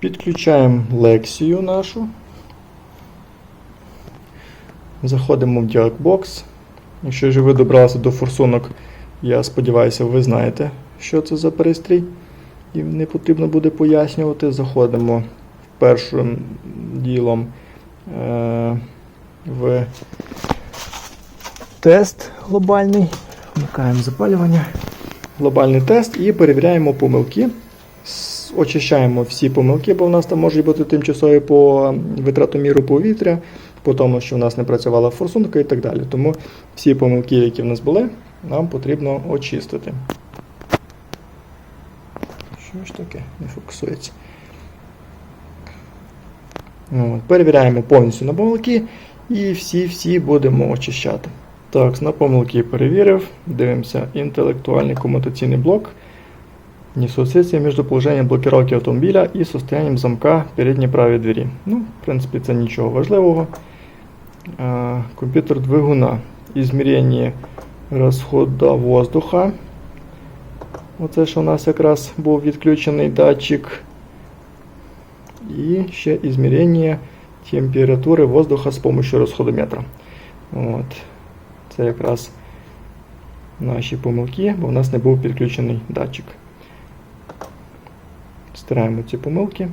Підключаємо лекцію нашу. Заходимо в Dialogbox. Якщо ж ви добралися до форсунок, я сподіваюся, ви знаєте, що це за пристрій. І не потрібно буде пояснювати. Заходимо першим ділом е, в тест глобальний. Вмикаємо запалювання. Глобальний тест і перевіряємо помилки. Очищаємо всі помилки, бо в нас там можуть бути тимчасові по витратоміру повітря, по тому, що в нас не працювала форсунка і так далі. Тому всі помилки, які в нас були, нам потрібно очистити. Що ж таке? Не фокусується. От, перевіряємо повністю на помилки і всі-всі будемо очищати. Так, на помилки перевірив. Дивимося інтелектуальний комутаційний блок. Несоответствие между положением блокировки автомобиля и состоянием замка передней правой двері. Ну, в принципі, це нічого важливого. Комп'ютер двигуна. Ізмірення розходу воздуха. Оце що у нас якраз був відключений датчик. І ще ізмірення температури воздуха з допомогою розходометра. От. Це якраз наші помилки, бо в нас не був підключений датчик. Стираємо ці помилки.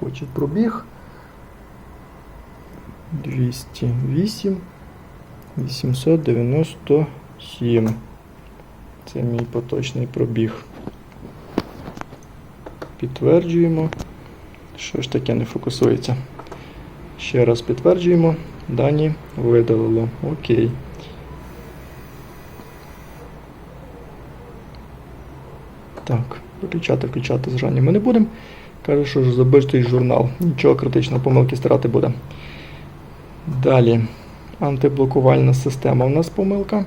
Хоче пробіг. 208 897. Це мій поточний пробіг. Підтверджуємо. Що ж таке не фокусується? Ще раз підтверджуємо. Дані видалило. Окей. Так, виключати, включати зрання ми не будемо. Каже, що забитий журнал. Нічого критичного, помилки старати буде. Далі. Антиблокувальна система у нас помилка.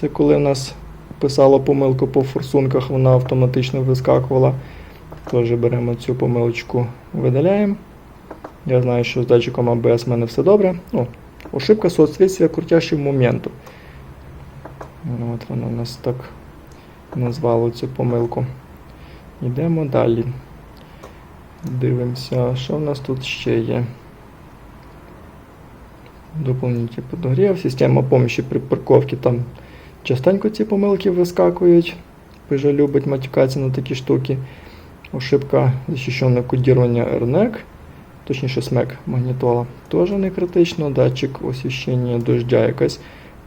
Це коли у нас писало помилку по форсунках, вона автоматично вискакувала. Теж беремо цю помилочку, видаляємо. Я знаю, що з датчиком ABS в мене все добре. О, ошибка соответствия крутящего моменту. Ну, От воно у нас так назвало цю помилку. Йдемо далі. Дивимося, що в нас тут ще є. Доповнительний подогрів, система помощи при парковці. Там частенько ці помилки вискакують. Пежа любить матюкатися на такі штуки. Ошибка захищеного кодірування RNEC, точніше смек магнітола. Теж не критично. Датчик освіщення дождя якась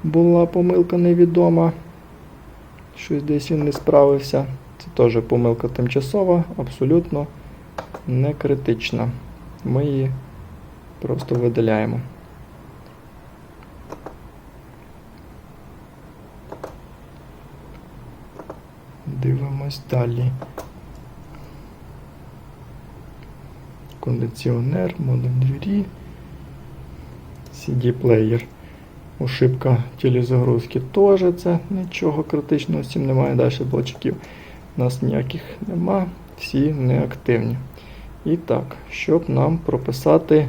була помилка невідома. Щось десь він не справився. Це теж помилка тимчасова, абсолютно не критична. Ми її просто видаляємо. Дивимось далі. Кондиціонер, модем двері, CD-плеєр. Ошибка телезагрузки теж це нічого критичного цим немає. Далі блочків у нас ніяких нема, всі неактивні. І так, щоб нам прописати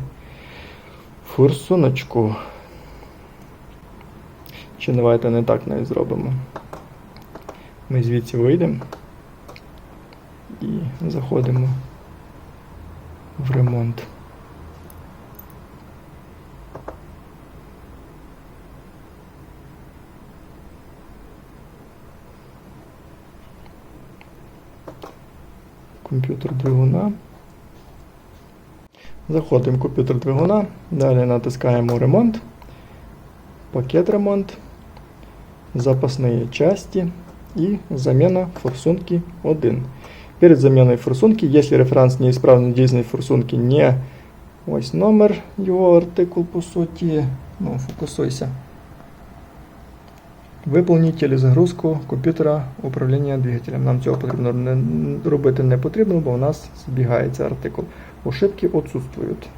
форсуночку. Чи давайте не так навіть зробимо. Ми звідси вийдемо і заходимо в ремонт. Комп'ютер двигуна. Заходимо в комп'ютер двигуна, далі натискаємо ремонт, пакет ремонт, запасні части и замена форсунки 1. Перед заменой форсунки, если референс неисправной дизельной форсунки не ось номер, його артикул по суті, ну, фокусуйся. Виповніть телезагрузку комп'ютера управління двигателем. Нам цього потрібно не, робити не потрібно, бо у нас збігається артикул. Ошибки відсутствують.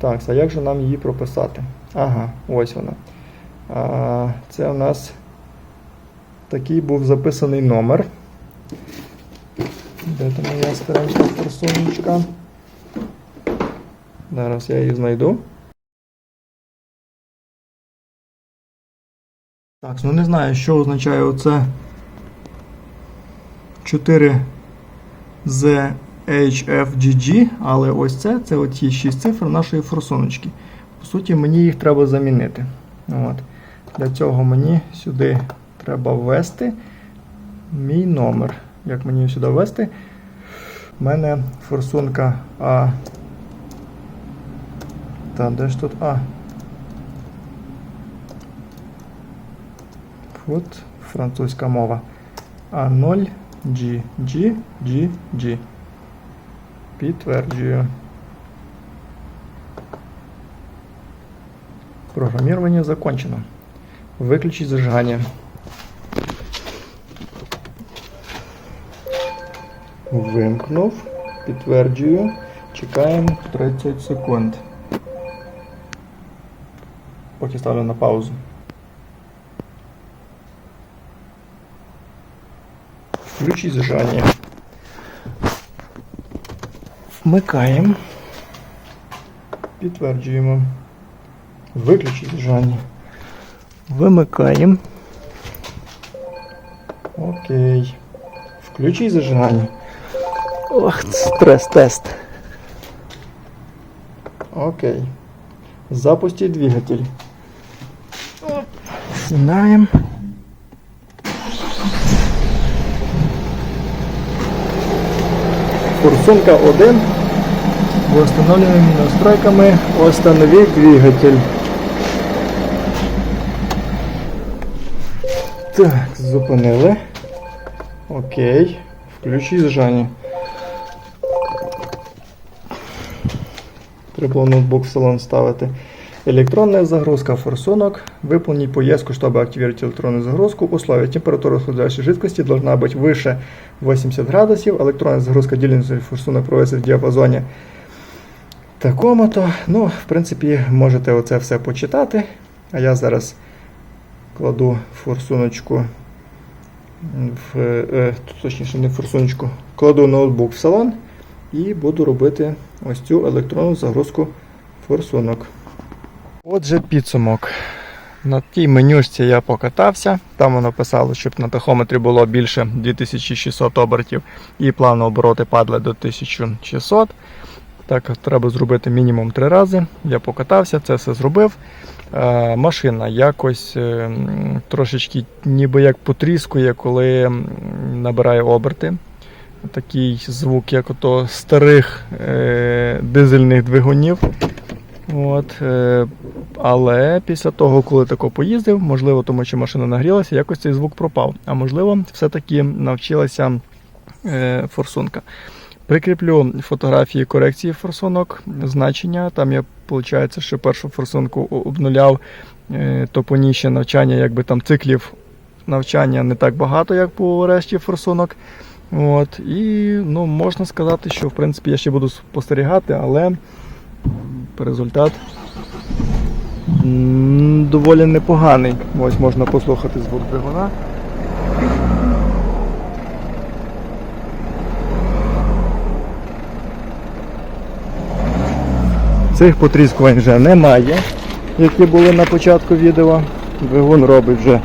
Так, а як же нам її прописати? Ага, ось вона. А, це у нас такий був записаний номер. Де там моя старенька форсуночка? Зараз я її знайду. Так, ну не знаю, що означає оце 4 ZHFGG, але ось це, це оті 6 цифр нашої форсуночки. По суті, мені їх треба замінити. От. Для цього мені сюди треба ввести мій номер. Як мені сюди ввести? У мене форсунка А. Та де ж тут А? От французька мова. А0 G, G, G, G. Підтверджую. Программирование закончено. Выключить зажигание. Вимкнув. Підтверджую. Чекаємо 30 секунд. Поки ставлю на паузу. Включить зажигание. Вмикаємо. Підтверджуємо. Виключить зажигання. Вимикаємо. Окей. Включить зажигання. Ох, стрес-тест. Окей. Запустить двигатель. Сідаємо. Форсунка 1. Восстановленными настройками останови двигатель. Так, зупинили. Окей. Включи зажання. Треба було ноутбук в салон ставити. Электронная загрузка форсунок. Выполнить поездку, чтобы активировать электронную загрузку. Условия. Температура охлаждающей жидкости должна быть выше 80 градусів. Електронна загрузка дільниці форсунок проводиться в діапазоні такому-то. Ну, в принципі, можете оце все почитати. А я зараз кладу форсуночку в, е, точніше, не форсуночку, кладу ноутбук в салон і буду робити ось цю електронну загрузку форсунок. Отже, підсумок. На тій менюшці я покатався. Там воно писало, щоб на тахометрі було більше 2600 обертів і плавно обороти падали до 1600. Так, треба зробити мінімум 3 рази. Я покатався, це все зробив. Е, машина якось е, трошечки ніби як потріскує, коли набирає оберти. Такий звук, як ото старих е, дизельних двигунів. От, е, але після того, коли тако поїздив, можливо, тому що машина нагрілася, якось цей звук пропав. А можливо, все-таки навчилася е, форсунка. Прикріплю фотографії корекції форсунок, значення. Там я, виходить, що першу форсунку обнуляв, е, то по навчання, якби там циклів навчання не так багато, як по решті форсунок. От, і ну, можна сказати, що в принципі я ще буду спостерігати, але результат доволі непоганий. Ось можна послухати звук двигуна. Цих потріскувань вже немає, які були на початку відео. Двигун робить вже,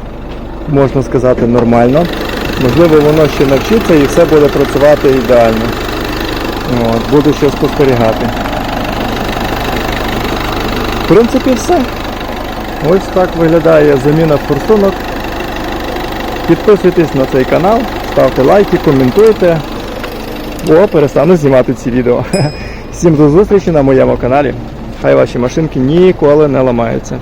можна сказати, нормально. Можливо, воно ще навчиться і все буде працювати ідеально. От, буду ще спостерігати. В принципі, все. Ось так виглядає заміна форсунок. Підписуйтесь на цей канал, ставте лайки, коментуйте. О, перестану знімати ці відео. Всім до зустрічі на моєму каналі. Хай ваші машинки ніколи не ламаються.